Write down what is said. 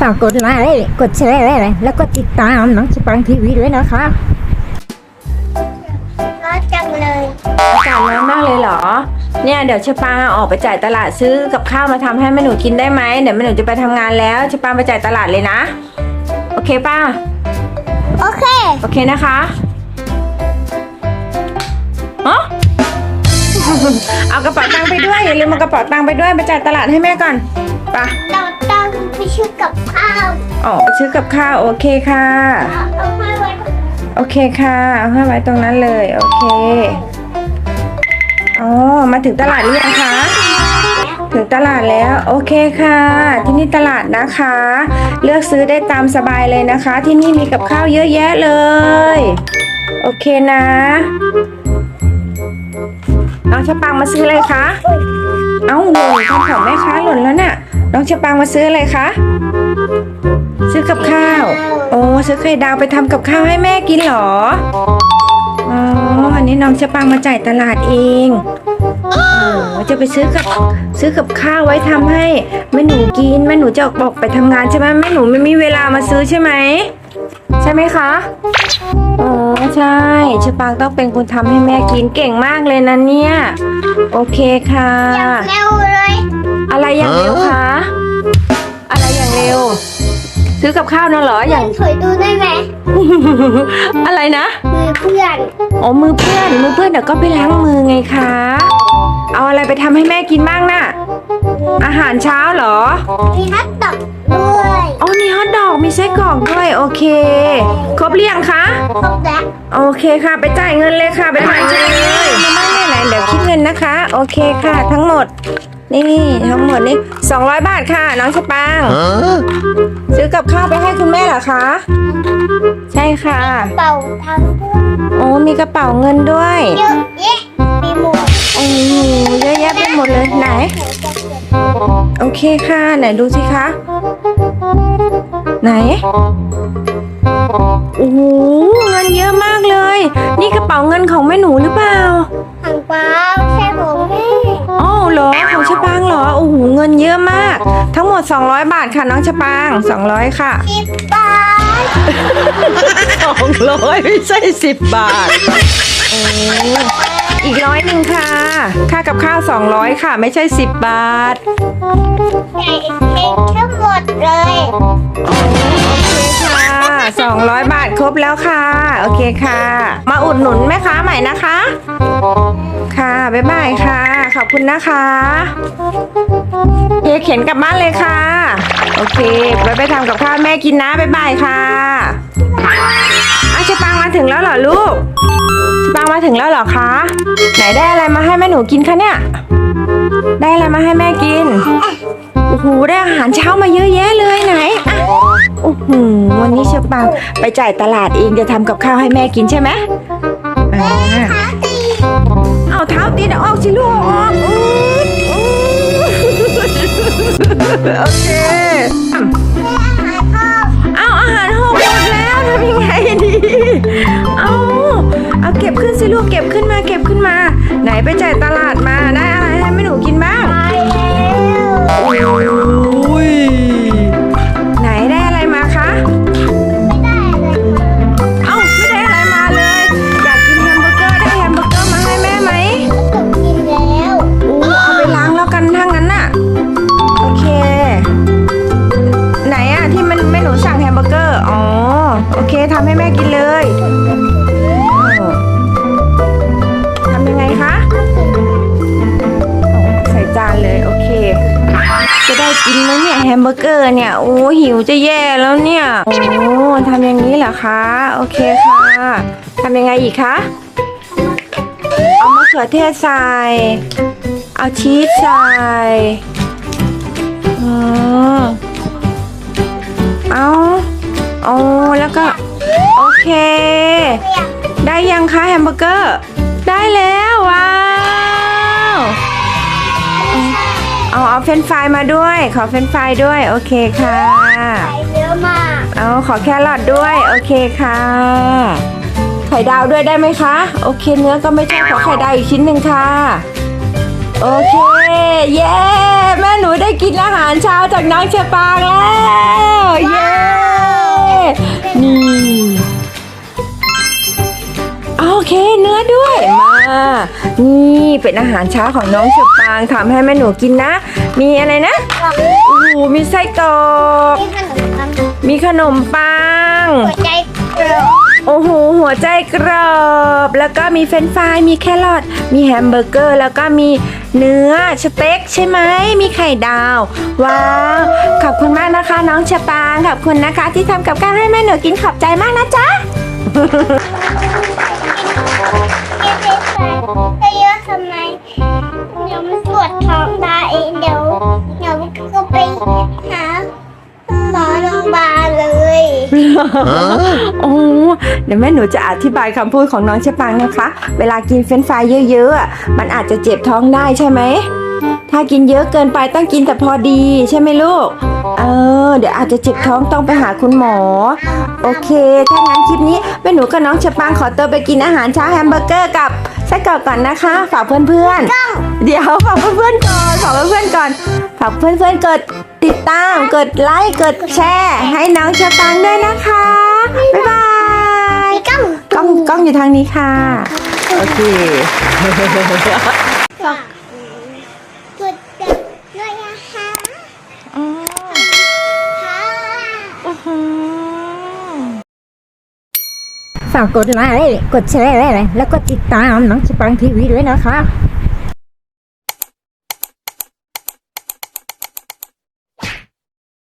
ฝากกดไลค์กดแชร์แล้วก็ติดตามน้องสปังทีวีด้วยนะคะร้อนจังเลยอากาศร้อนมากเลยเหรอ เนี่ยเดี๋ยวชะปางออกไปจ่ายตลาดซื้อกับข้าวมาทำให้แม่หนูกินได้ไหมเดี๋ยวแม่หนูจะไปทำงานแล้วชะปางไปจ่ายตลาดเลยนะ โอเคป้าโอเค โอเคนะคะอ๋อเอากระเป๋าตังค์ไปด้วยอย่าลืมเอากระเป๋าตังค์ไปด้วยไปจ่ายตลาดให้แม่ก่อนไป ชื่อกับข้าวอ๋อไปซื้อกับข้าวโอเคค่ะ เอาเอามาไว้ก่อนโอเคค่ะเอาให้ไว้ตรงนั้นเลย โอเคอ๋อมาถึงตลาดหรือยังคะ ถึงตลาดแล้วโอเคค่ะ ที่นี่ตลาดนะคะ เลือกซื้อได้ตามสบายเลยนะคะ ที่นี่มีกับข้าวเยอะแยะเลย โอเคนะน้องชะปังมาซื้ออะไรคะ เอ้าหล่นทำของแม่ค้าหล่นแล้วน่ะ น้องชปางมาซื้ออะไรคะ ซื้อกับข้าว โอ้ซื้อไข่ดาวไปทำกับข้าวให้แม่กินเหรอ อ๋ออันนี้น้องชปางมาจ่ายตลาดเองโอ้จะไปซื้อกับซื้อกับข้าวไว้ทำให้แม่หนูกินแม่หนูจะออกบอกไปทำงานใช่ไหมแม่หนูไม่มีเวลามาซื้อใช่ไหม ใช่ไหมคะอ๋อใช่ชะปังต้องเป็นคนทำให้แม่กินเก่งมากเลยนะเนี่ย โอเคค่ะ เร็วเลยอะไรอย่างเร็วคะอะไรอย่างเร็ว ซื้อกับข้าวน่ะเหรออย่าง ถอยดูได้ไหมอะไรนะ มือเพื่อนอ๋อมือเพื่อนมือเพื่อนเดี๋ยวก็ไปล้างมือไงคะ เอาอะไรไปทำให้แม่กินบ้างน่ะ อาหารเช้าเหรอ มีฮัตดอก มีไส้กรอกด้วยโอเค ครบหรือยังคะ ครบแล้วโอเคค่ะ ไปจ่ายเงินเลยค่ะ ไปจ่ายเงินเลยมาบ้านแม่ไหนเดี๋ยวคิดเงินนะคะ โอเคค่ะ ทั้งหมด นี่ทั้งหมดนี่200 บาทค่ะ น้องชะปังซื้อกับข้าวไปให้คุณแม่เหรอคะ ใช่ค่ะ เป่าทั้งด้วยโอ้มีกระเป๋าเงินด้วย เยอะแยะมีหมวกโอ้โหเยอะแยะไปหมดเลยไหน โอเคค่ะ ไหนดูสิคะ ไหน โอ้โหเงินเยอะมากเลย นี่กระเป๋าเงินของแม่หนูหรือเปล่าทางเปล่าใช่ผมแม่อ๋อเหรอของชะปางเหรอโอ้โหเงินเยอะมาก ทั้งหมด 200 บาทค่ะน้องชะปาง 200 ค่ะสิบบาทสองร้อยไม่ใช่สิบบาทโอ้อีกร้อยหนึ่งค่ะ ค่ากับข้าว200 ค่ะ ไม่ใช่ 10 บาทใหญ่เองทั้ง หมดเลยโอเคค่ะ200บาทครบแล้วค่ะ โอเคค่ะ มาอุดหนุนแม่ค้าใหม่นะคะ ค่ะ บ๊ายบายค่ะ ขอบคุณนะคะเฮียเข็นกลับบ้านเลยค่ะ โอเค ไปไปทำกับข้าวแม่กินนะบ๊ายบายค่ะอาชะปังมาถึงแล้วเหรอลูกชปังมาถึงแล้วเหรอคะ ไหนได้อะไรมาให้แม่หนูกินคะเนี่ย ได้อะไรมาให้แม่กิน โอ้โหได้อาหารเช้ามาเยอะแยะเลยไหนอะโอ้โหวันนี้เชฟปังไปจ่ายตลาดเองจะทำกับข้าวให้แม่กินใช่ไหมอ่าขาตีเอาเท้าตีนออกสิลูกออกอืดอืดโอเคเอาอาหารหกหมดแล้วทำยังไงดีเอาเอาเก็บขึ้นสิลูกเก็บขึ้นมาเก็บขึ้นมา ไหนไปจ่ายต ทำให้แม่กินเลยทำยังไงคะใส่จานเลยโอเค จะได้กินไหมเนี่ยแฮมเบอร์เกอร์เนี่ยโอ้หิวจะแย่แล้วเนี่ยโอ้ทำอย่างนี้เหรอคะโอเคค่ะทำยังไงอีกคะเอามะเขือเทศใส่เอาชีสใส่อืมเอาเอแล้วก็โอ เค ได้ยังคะแฮมเบอร์เกอร์ ได้แล้วว้าว เอาเอาเฟรนช์ฟรายมาด้วย ขอเฟรนช์ฟรายด้วย โอเคค่ะไปเยอะมาก เอาขอแครอทด้วย โอเคค่ะ ไข่ดาวด้วยได้ไหมคะ โอเคเนื้อก็ไม่ใช่ขอไข่ดาวอีกชิ้นหนึ่งค่ะ โอเค เย้ แม่หนูได้กินอาหารเช้าจากน้องเชอปางแล้ว เย้ นี่โอ เคเนื้อด้วยมา นี่เป็นอาหารเช้าของน้องเชอปางทำให้แม่หนูกินนะ มีอะไรนะโอ้โหมีไส้กรอก มีขนมปังมีขนมปัง หัวใจกรอบโอ้โหหัวใจกรอบ แล้วก็มีเฟรนช์ฟรายมีแครอทมีแฮมเบอร์เกอร์ แล้วก็มีเนื้อสเต็กใช่ไหมมีไข่ดาว ว้าวขอบคุณมากนะคะ น้องชะปางขอบคุณนะคะ ที่ทำกับข้าวให้แม่หนูกินขอบใจมากนะจ๊ะ โอ้เดี๋ยวแม่หนูจะอธิบายคำพูดของน้องชะปังนะคะ เวลากินเฟรนช์ฟรายเยอะๆอะมันอาจจะเจ็บท้องได้ใช่ไหม ถ้ากินเยอะเกินไปต้องกินแต่พอดีใช่ไหมลูก เออ เดี๋ยวอาจจะเจ็บท้องต้องไปหาคุณหมอ โอเค ถ้างั้นคลิปนี้แม่หนูกับน้องชะปังขอตัวไปกินอาหารเช้าแฮมเบอร์เกอร์กับไส้กรอกก่อนนะคะ ฝากเพื่อนๆ เดี๋ยวฝากเพื่อนๆก่อนฝากเพื่อนๆก่อนฝากเพื่อนๆกดติดตาม กดไลค์ กดแชร์ ให้น้องชะปังด้วยนะคะ บ๊ายบายกั้งกล้องกล้องอยู่ทางนี้ค่ะ โอเคกดติดด้วยนะคะค่ะฝากกดไลค์ กดแชร์ แล้วก็ติดตามน้องสปังทีวีด้วยนะคะ